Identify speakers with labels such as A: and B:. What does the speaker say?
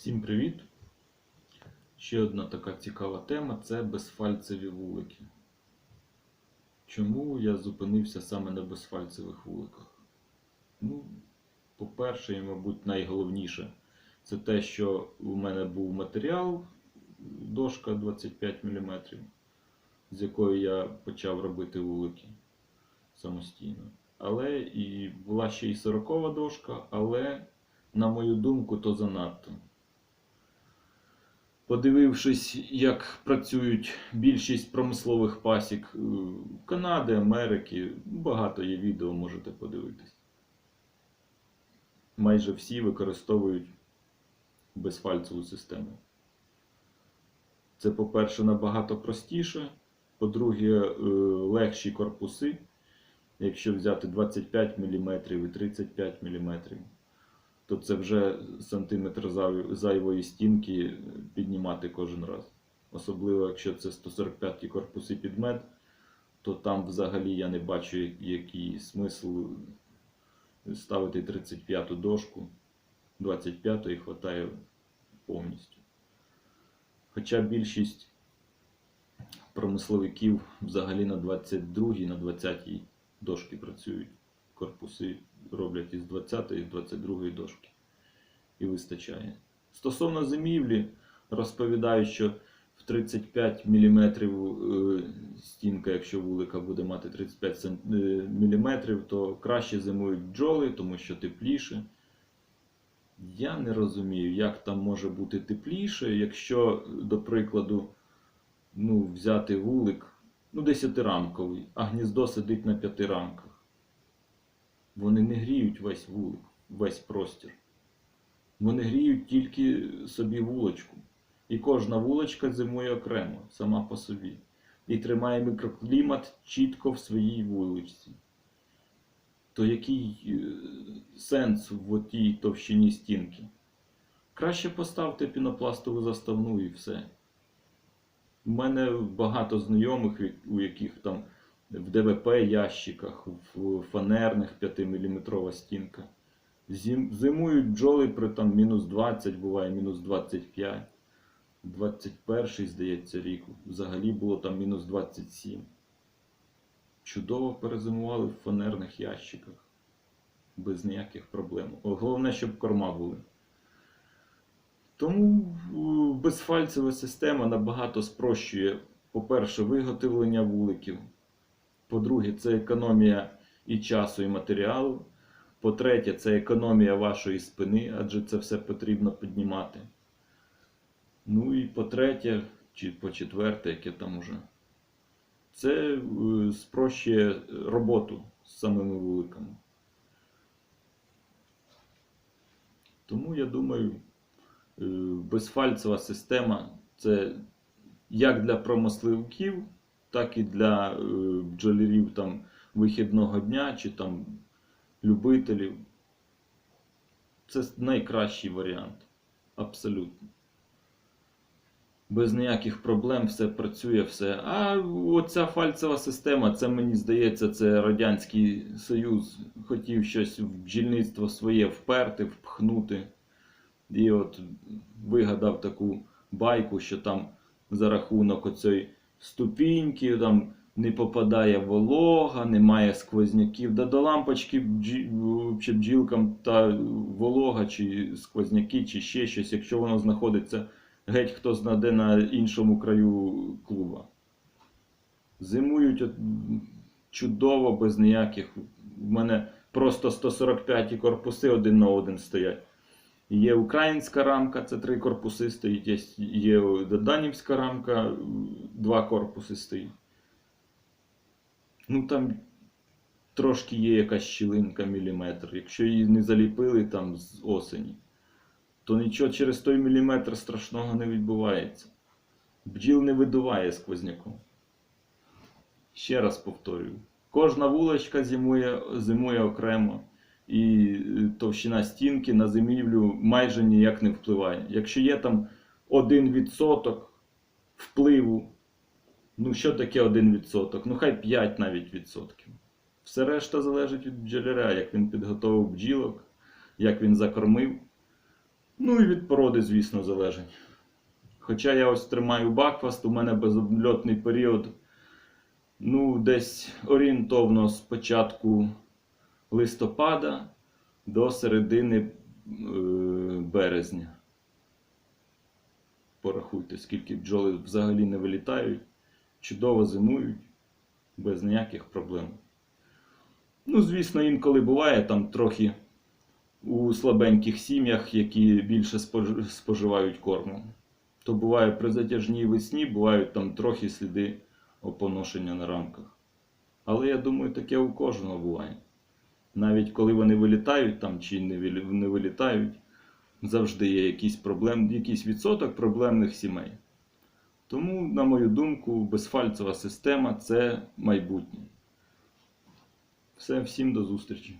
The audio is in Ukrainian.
A: Всім привіт! Ще одна така цікава тема це безфальцеві вулики. Чому я зупинився саме на безфальцевих вуликах? Ну, по-перше, і, мабуть, найголовніше, це те, що у мене був матеріал, дошка 25 мм, з якої я почав робити вулики самостійно. Але і була ще й 40 дошка, але, на мою думку, то занадто. Подивившись, як працюють більшість промислових пасік е, Канади, Америки, багато є відео, можете подивитись. Майже всі використовують безфальцеву систему. Це, по-перше, набагато простіше. По-друге, е, легші корпуси. Якщо взяти 25 мм і 35 мм, то це вже сантиметр зайвої стінки піднімати кожен раз. Особливо, якщо це 145 корпуси під мед, то там взагалі я не бачу, який смисл ставити 35-ту дошку. 25-ї хватає повністю. Хоча більшість промисловиків взагалі на 22-й, на 20-й дошки працюють. Корпуси роблять із 20-ї, з 22-ї дошки. І вистачає. Стосовно зимівлі, розповідаю, що в 35 мм стінка, якщо вулика буде мати 35 мм, то краще зимують бджоли, тому що тепліше. Я не розумію, як там може бути тепліше, якщо, до прикладу, ну, взяти вулик, ну, десятирамковий, а гніздо сидить на п'яти рамках. Вони не гріють весь вулик, весь простір. Вони гріють тільки собі вулочку. І кожна вулочка зимує окремо, сама по собі. І тримає мікроклімат чітко в своїй вуличці. То який е, сенс в тій товщині стінки? Краще поставте пінопластову заставну і все. У мене багато знайомих, у яких там в ДВП ящиках, в фанерних 5-мм стінка. Зим- Зимують бджоли при там мінус 20, буває мінус 25. 21 здається, рік. Взагалі було там мінус 27. Чудово перезимували в фанерних ящиках. Без ніяких проблем. Головне, щоб корма були. Тому безфальцева система набагато спрощує, по-перше, виготовлення вуликів. По-друге, це економія і часу, і матеріалу. По-третє, це економія вашої спини, адже це все потрібно піднімати. Ну і по-третє, чи по-четверте, яке там уже. Це е, спрощує роботу з самими вуликами. Тому я думаю, е, безфальцева система це як для промисливків, так і для е, бджолярів там вихідного дня чи там любителів. Це найкращий варіант. Абсолютно. Без ніяких проблем все працює, все. А оця фальцева система, це мені здається, це Радянський Союз хотів щось в бджільництво своє вперти, впхнути. І от вигадав таку байку, що там за рахунок оцієї ступіньки, там не попадає волога, немає сквозняків. Да до лампочки чи бджілкам та волога, чи сквозняки, чи ще щось, якщо воно знаходиться геть хто знаде на іншому краю клуба. Зимують от чудово, без ніяких. В мене просто 145 корпуси один на один стоять. Є українська рамка, це три корпуси стоїть, є, є доданівська рамка, два корпуси стоїть. Ну там трошки є якась щілинка міліметр. Якщо її не заліпили там з осені, то нічого через той міліметр страшного не відбувається. Бджіл не видуває сквозняком. Ще раз повторюю: кожна вуличка зимує, зимує окремо, і е, товщина стінки на зимівлю майже ніяк не впливає. Якщо є там 1% впливу, ну що таке 1%? Ну хай 5 навіть відсотків. Все решта залежить від бджоляра, як він підготовив бджілок, як він закормив. Ну і від породи, звісно, залежить. Хоча я ось тримаю бакфаст, у мене безобльотний період, ну, десь орієнтовно з початку листопада до середини е, березня. Порахуйте, скільки бджоли взагалі не вилітають, чудово зимують, без ніяких проблем. Ну, звісно, інколи буває там трохи у слабеньких сім'ях, які більше споживають корму. То буває при затяжній весні, бувають там трохи сліди опоношення на рамках. Але я думаю, таке у кожного буває. Навіть коли вони вилітають там чи не вилітають, завжди є якийсь, проблем, якийсь відсоток проблемних сімей. Тому, на мою думку, безфальцева система це майбутнє. Все, всім до зустрічі.